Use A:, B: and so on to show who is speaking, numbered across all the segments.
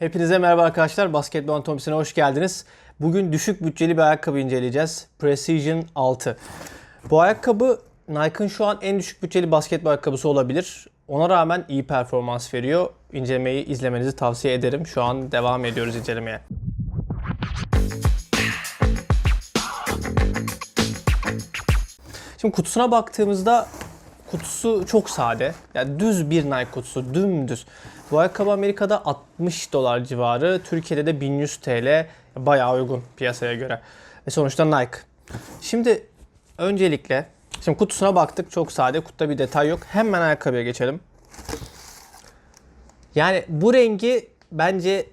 A: Hepinize merhaba arkadaşlar. Basketbol Anatomisine hoş geldiniz. Bugün düşük bütçeli bir ayakkabı inceleyeceğiz. Precision 6. Bu ayakkabı Nike'ın şu an en düşük bütçeli basketbol ayakkabısı olabilir. Ona rağmen iyi performans veriyor. İncelemeyi izlemenizi tavsiye ederim. Şu an devam ediyoruz incelemeye. Şimdi kutusuna baktığımızda kutusu çok sade. Yani düz bir Nike kutusu, dümdüz. Bu ayakkabı Amerika'da 60 dolar civarı, Türkiye'de de 1100 TL. Bayağı uygun piyasaya göre. Ve sonuçta Nike. Şimdi öncelikle, şimdi kutusuna baktık çok sade, kutuda bir detay yok. Hemen ayakkabıya geçelim. Yani bu rengi bence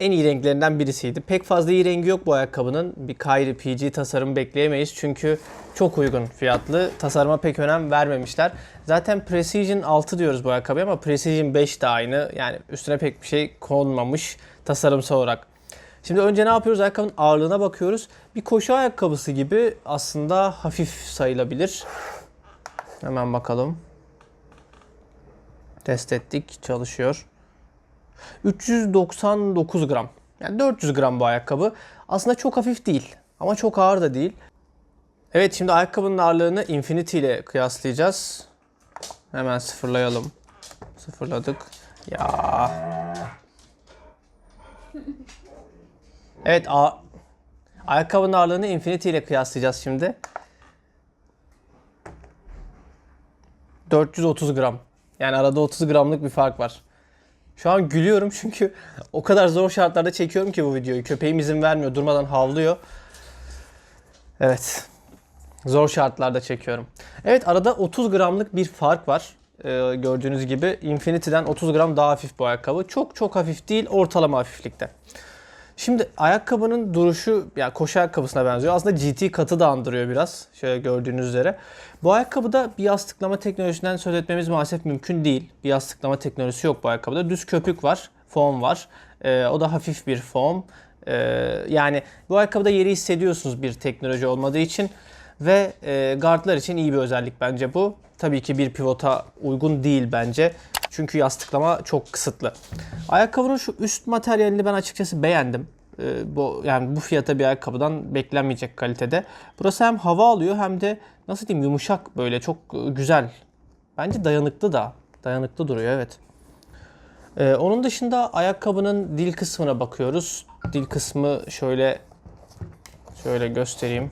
A: en iyi renklerinden birisiydi. Pek fazla iyi rengi yok bu ayakkabının. Bir Kyrie PG tasarım bekleyemeyiz çünkü çok uygun fiyatlı. Tasarıma pek önem vermemişler. Zaten Precision 6 diyoruz bu ayakkabıya ama Precision 5 de aynı. Yani üstüne pek bir şey konmamış tasarımsal olarak. Şimdi önce ne yapıyoruz? Ayakkabının ağırlığına bakıyoruz. Bir koşu ayakkabısı gibi aslında hafif sayılabilir. Hemen bakalım. Test ettik. Çalışıyor. 399 gram. Yani 400 gram bu ayakkabı. Aslında çok hafif değil ama çok ağır da değil. Evet şimdi ayakkabının ağırlığını Infinity ile kıyaslayacağız. Hemen sıfırlayalım. Sıfırladık. Ya. Evet a ayakkabının ağırlığını Infinity ile kıyaslayacağız şimdi. 430 gram. Yani arada 30 gramlık bir fark var. Şu an gülüyorum çünkü o kadar zor şartlarda çekiyorum ki bu videoyu. Köpeğim izin vermiyor, durmadan havlıyor. Evet. Zor şartlarda çekiyorum. Evet arada 30 gramlık bir fark var. Ee, gördüğünüz gibi Infinity'den 30 gram daha hafif bu ayakkabı. Çok çok hafif değil, ortalama hafiflikte. Şimdi ayakkabının duruşu yani koşu ayakkabısına benziyor. Aslında GT katı da andırıyor biraz. Şöyle gördüğünüz üzere. Bu ayakkabıda bir yastıklama teknolojisinden söz etmemiz maalesef mümkün değil. Bir yastıklama teknolojisi yok bu ayakkabıda. Düz köpük var, foam var. Ee, o da hafif bir foam. Ee, yani bu ayakkabıda yeri hissediyorsunuz bir teknoloji olmadığı için. Ve e, guardlar için iyi bir özellik bence bu. Tabii ki bir pivota uygun değil bence. Çünkü yastıklama çok kısıtlı. Ayakkabının şu üst materyalini ben açıkçası beğendim. Ee, bu yani bu fiyata bir ayakkabıdan beklenmeyecek kalitede. Burası hem hava alıyor hem de nasıl diyeyim yumuşak böyle çok e, güzel. Bence dayanıklı da. Dayanıklı duruyor evet. Ee, onun dışında ayakkabının dil kısmına bakıyoruz. Dil kısmı şöyle şöyle göstereyim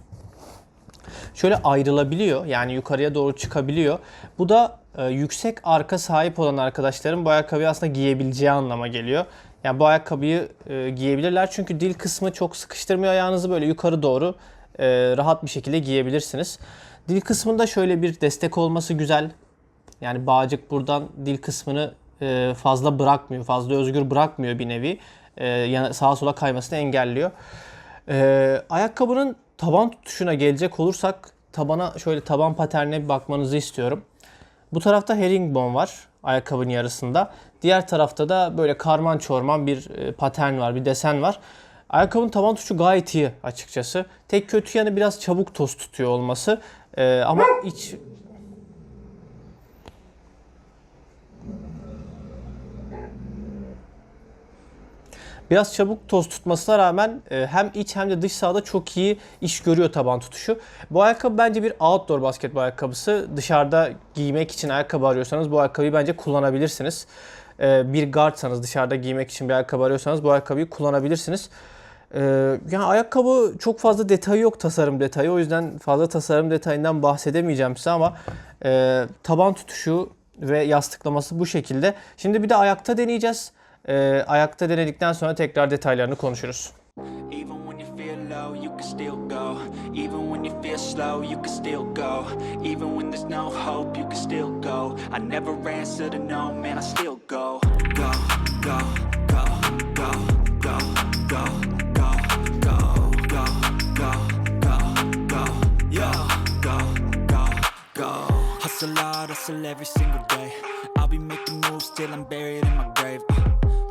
A: şöyle ayrılabiliyor. Yani yukarıya doğru çıkabiliyor. Bu da yüksek arka sahip olan arkadaşların bu ayakkabıyı aslında giyebileceği anlama geliyor. Yani bu ayakkabıyı e, giyebilirler çünkü dil kısmı çok sıkıştırmıyor ayağınızı böyle yukarı doğru e, rahat bir şekilde giyebilirsiniz. Dil kısmında şöyle bir destek olması güzel. Yani bağcık buradan dil kısmını e, fazla bırakmıyor, fazla özgür bırakmıyor bir nevi. E, sağa sola kaymasını engelliyor. E, ayakkabının taban tutuşuna gelecek olursak tabana şöyle taban paternine bir bakmanızı istiyorum. Bu tarafta herringbone var ayakkabının yarısında. Diğer tarafta da böyle karman çorman bir e, patern var, bir desen var. Ayakkabının taban tutuşu gayet iyi açıkçası. Tek kötü yanı biraz çabuk toz tutuyor olması. Ee, ama iç Biraz çabuk toz tutmasına rağmen e, hem iç hem de dış sahada çok iyi iş görüyor taban tutuşu. Bu ayakkabı bence bir outdoor basketbol ayakkabısı. Dışarıda giymek için ayakkabı arıyorsanız bu ayakkabıyı bence kullanabilirsiniz. E, bir guardsanız dışarıda giymek için bir ayakkabı arıyorsanız bu ayakkabıyı kullanabilirsiniz. E, yani ayakkabı çok fazla detayı yok tasarım detayı. O yüzden fazla tasarım detayından bahsedemeyeceğim size ama taban tutuşu ve yastıklaması bu şekilde. Şimdi bir de ayakta deneyeceğiz. Ee, ayakta denedikten sonra tekrar detaylarını konuşuruz.
B: Hustle hard, hustle every single day. I'll be making moves till I'm buried in my grave.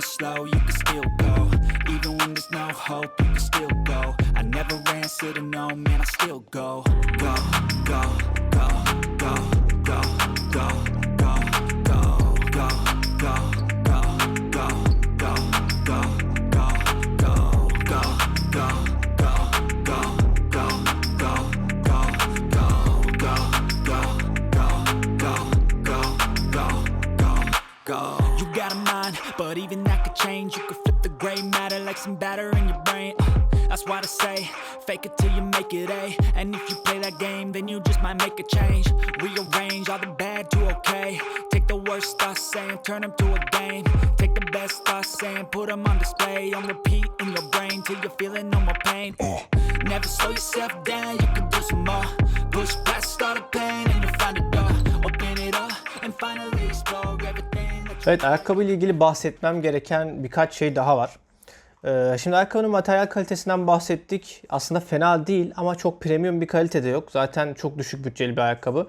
B: feel slow, you can still go. Even when there's no hope, you can still go. I never answer to no, man, I still go, some batter in your brain. Uh, That's why they say, fake it till you make it A. And if you play that game, then you just might make a change. Rearrange all the bad to okay. Take the worst thoughts saying, turn them to a game. Take the best thoughts saying, put them on display. On repeat in your brain till you're feeling no more pain. Uh, Never slow yourself down, you can do some more. Push past all the pain and you'll find a door. Open it up and finally explore everything
A: Evet ayakkabıyla ilgili bahsetmem gereken birkaç şey daha var. Ee, şimdi ayakkabının materyal kalitesinden bahsettik. Aslında fena değil ama çok premium bir kalitede yok. Zaten çok düşük bütçeli bir ayakkabı.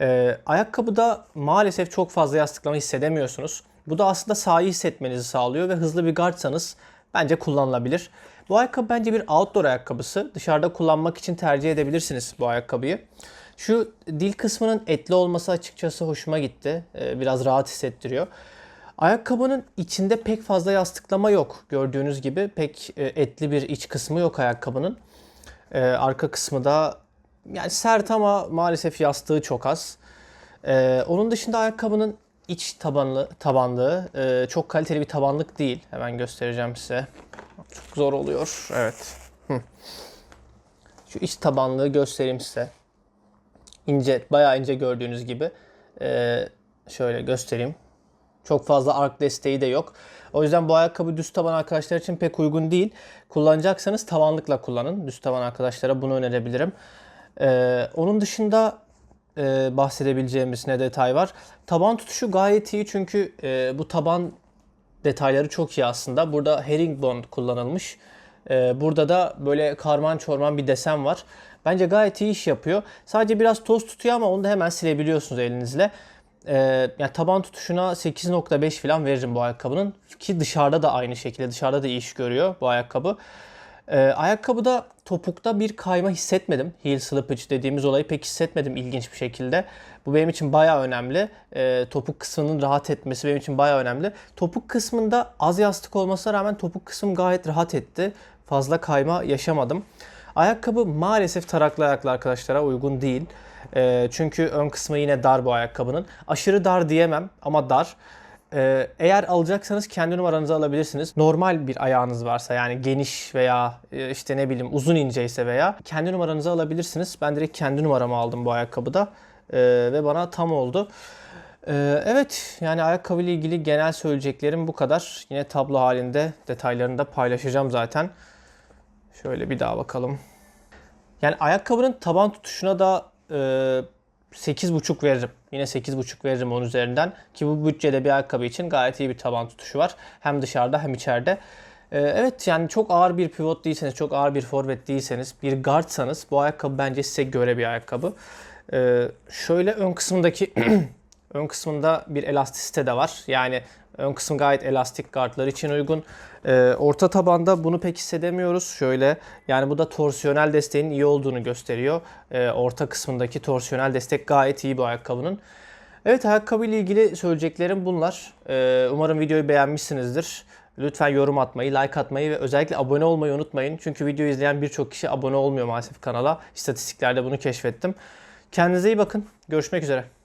A: Ee, ayakkabıda maalesef çok fazla yastıklama hissedemiyorsunuz. Bu da aslında sahayı hissetmenizi sağlıyor ve hızlı bir guardsanız bence kullanılabilir. Bu ayakkabı bence bir outdoor ayakkabısı. Dışarıda kullanmak için tercih edebilirsiniz bu ayakkabıyı. Şu dil kısmının etli olması açıkçası hoşuma gitti. Ee, biraz rahat hissettiriyor. Ayakkabının içinde pek fazla yastıklama yok. Gördüğünüz gibi pek e, etli bir iç kısmı yok ayakkabının. Ee, arka kısmı da yani sert ama maalesef yastığı çok az. Ee, onun dışında ayakkabının iç tabanlı tabanlığı e, çok kaliteli bir tabanlık değil. Hemen göstereceğim size. Çok zor oluyor. Evet. Şu iç tabanlığı göstereyim size. İnce, bayağı ince gördüğünüz gibi. Ee, şöyle göstereyim. Çok fazla ark desteği de yok. O yüzden bu ayakkabı düz taban arkadaşlar için pek uygun değil. Kullanacaksanız tavanlıkla kullanın. Düz taban arkadaşlara bunu önerebilirim. Ee, onun dışında e, bahsedebileceğimiz ne detay var? Taban tutuşu gayet iyi çünkü e, bu taban detayları çok iyi aslında. Burada herringbone kullanılmış. Ee, burada da böyle karman çorman bir desen var. Bence gayet iyi iş yapıyor. Sadece biraz toz tutuyor ama onu da hemen silebiliyorsunuz elinizle. Ee, yani taban tutuşuna 8.5 falan veririm bu ayakkabının. Ki dışarıda da aynı şekilde dışarıda da iyi iş görüyor bu ayakkabı. Ee, ayakkabıda topukta bir kayma hissetmedim. Heel slippage dediğimiz olayı pek hissetmedim ilginç bir şekilde. Bu benim için bayağı önemli. Ee, topuk kısmının rahat etmesi benim için bayağı önemli. Topuk kısmında az yastık olmasına rağmen topuk kısmım gayet rahat etti. Fazla kayma yaşamadım. Ayakkabı maalesef taraklı ayaklı arkadaşlara uygun değil. Ee, çünkü ön kısmı yine dar bu ayakkabının. Aşırı dar diyemem ama dar. Ee, eğer alacaksanız kendi numaranızı alabilirsiniz. Normal bir ayağınız varsa yani geniş veya e, işte ne bileyim uzun inceyse veya kendi numaranızı alabilirsiniz. Ben direkt kendi numaramı aldım bu ayakkabıda Ee, ve bana tam oldu. Evet yani ayakkabı ile ilgili genel söyleyeceklerim bu kadar. Yine tablo halinde detaylarını da paylaşacağım zaten. Şöyle bir daha bakalım. Yani ayakkabının taban tutuşuna da e, 8.5 veririm. Yine 8.5 veririm onun üzerinden. Ki bu bütçede bir ayakkabı için gayet iyi bir taban tutuşu var. Hem dışarıda hem içeride. E, evet yani çok ağır bir pivot değilseniz, çok ağır bir forvet değilseniz, bir guardsanız bu ayakkabı bence size göre bir ayakkabı. E, şöyle ön kısmındaki ön kısmında bir elastisite de var. Yani ön kısım gayet elastik guardlar için uygun. Ee, orta tabanda bunu pek hissedemiyoruz. Şöyle yani bu da torsiyonel desteğin iyi olduğunu gösteriyor. Ee, orta kısmındaki torsiyonel destek gayet iyi bu ayakkabının. Evet ayakkabı ile ilgili söyleyeceklerim bunlar. Ee, umarım videoyu beğenmişsinizdir. Lütfen yorum atmayı, like atmayı ve özellikle abone olmayı unutmayın. Çünkü videoyu izleyen birçok kişi abone olmuyor maalesef kanala. İstatistiklerde bunu keşfettim. Kendinize iyi bakın. Görüşmek üzere.